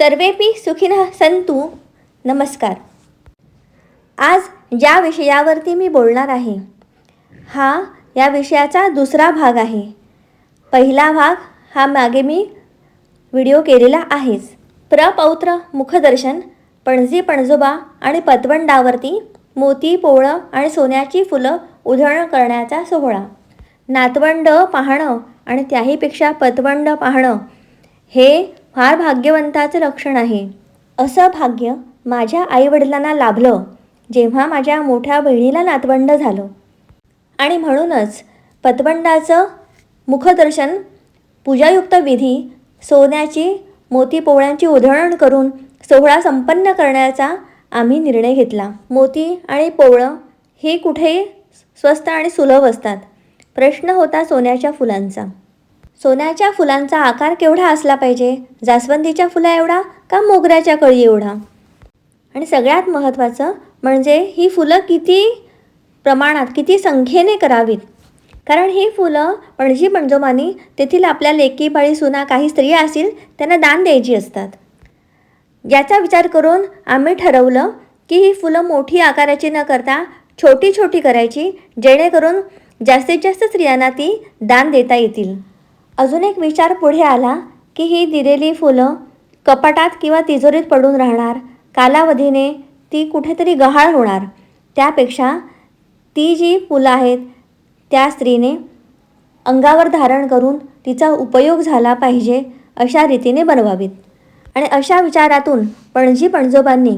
सर्वेपी सुखिनः संतु नमस्कार. आज ज्या विषयावरती मी बोलणार आहे. हा या विषयाचा दुसरा भाग आहे. पहिला भाग हा मागे मी व्हिडिओ केलेला आहेच. प्रपौत्र मुखदर्शन पणजी पणजोबा आणि पतवंडावरती मोती पोवळं आणि सोन्याची फुलं उधळण करण्याचा सोहळा. नातवंड पाहणं आणि त्याहीपेक्षा पतवंड पाहणं हे फार भाग्यवंताचं लक्षण आहे. असं भाग्य माझ्या आईवडिलांना लाभलं जेव्हा माझ्या मोठ्या बहिणीला नातवंड झालं. आणि म्हणूनच पतवंडाचं मुखदर्शन पूजायुक्त विधी सोन्याची मोती पोवळ्यांची उधळण करून सोहळा संपन्न करण्याचा आम्ही निर्णय घेतला. मोती आणि पोवळं हे कुठे स्वस्त आणि सुलभ असतात. प्रश्न होता सोन्याच्या फुलांचा. सोन्याच्या फुलांचा आकार केवढा असला पाहिजे? जास्वंदीच्या फुला एवढा का मोगऱ्याच्या कळी एवढा? आणि सगळ्यात महत्त्वाचं म्हणजे ही फुलं किती प्रमाणात किती संख्येने करावीत? कारण ही फुलं पणजी पणजोमानी तेथील आपल्या लेकी बाळी सुना काही स्त्रिया असतील त्यांना दान द्यायची असतात. याचा विचार करून आम्ही ठरवलं की ही फुलं मोठी आकाराची न करता छोटी छोटी करायची जेणेकरून जास्तीत जास्त स्त्रियांना ती दान देता येतील. अजून एक विचार पुढे आला की ही दिलेली फुलं कपाटात किंवा तिजोरीत पडून राहणार. कालावधीने ती कुठेतरी गहाळ होणार. त्यापेक्षा ती जी फुलं आहेत त्या स्त्रीने अंगावर धारण करून तिचा उपयोग झाला पाहिजे अशा रीतीने बनवावीत. आणि अशा विचारातून पणजी पणजोबांनी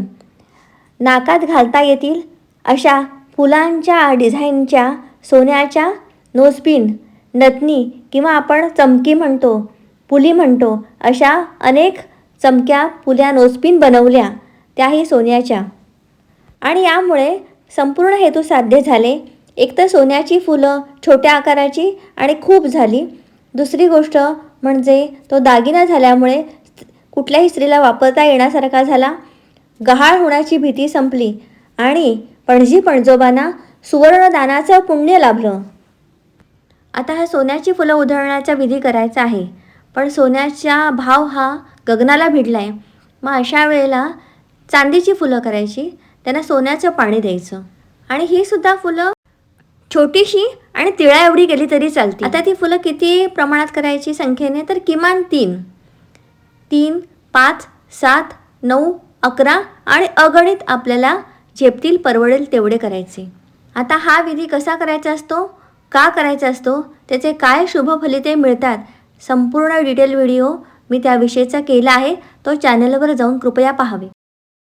नाकात घालता येतील अशा फुलांच्या डिझाईनच्या सोन्याच्या नोजपिन नथनी किंवा आपण चमकी म्हणतो पुली म्हणतो अशा अनेक चमक्या पुल्या नोजपिन बनवल्या त्याही सोन्याच्या. आणि यामुळे संपूर्ण हेतू साध्य झाले. एक तर सोन्याची फुलं छोट्या आकाराची आणि खूप झाली. दुसरी गोष्ट म्हणजे तो दागिना झाल्यामुळे कुठल्याही स्त्रीला वापरता येण्यासारखा झाला. गहाळ होण्याची भीती संपली आणि पणजी पणजोबांना सुवर्णदानाचं पुण्य लाभलं. आता हा सोन्याची फुलं उधळण्याचा विधी करायचा आहे. पण सोन्याचा भाव हा गगनाला भिडला आहे मग अशा वेळेला चांदीची फुलं करायची. त्यांना सोन्याचं पाणी द्यायचं. आणि ही सुद्धा फुलं छोटीशी आणि तिळा एवढी गेली तरी चालते आता ती फुलं किती प्रमाणात करायची संख्येने? तर किमान तीन. तीन पाच सात नऊ अकरा आणि अगणित आपल्याला झेपतील परवडेल तेवढे करायचे. आता हा विधी कसा करायचा असतो? का करायचा असतो? त्याचे काय शुभफलिते मिळतात? संपूर्ण डिटेल व्हिडिओ मी त्याविषयीचा केला आहे. तो चॅनलवर जाऊन कृपया पाहावे.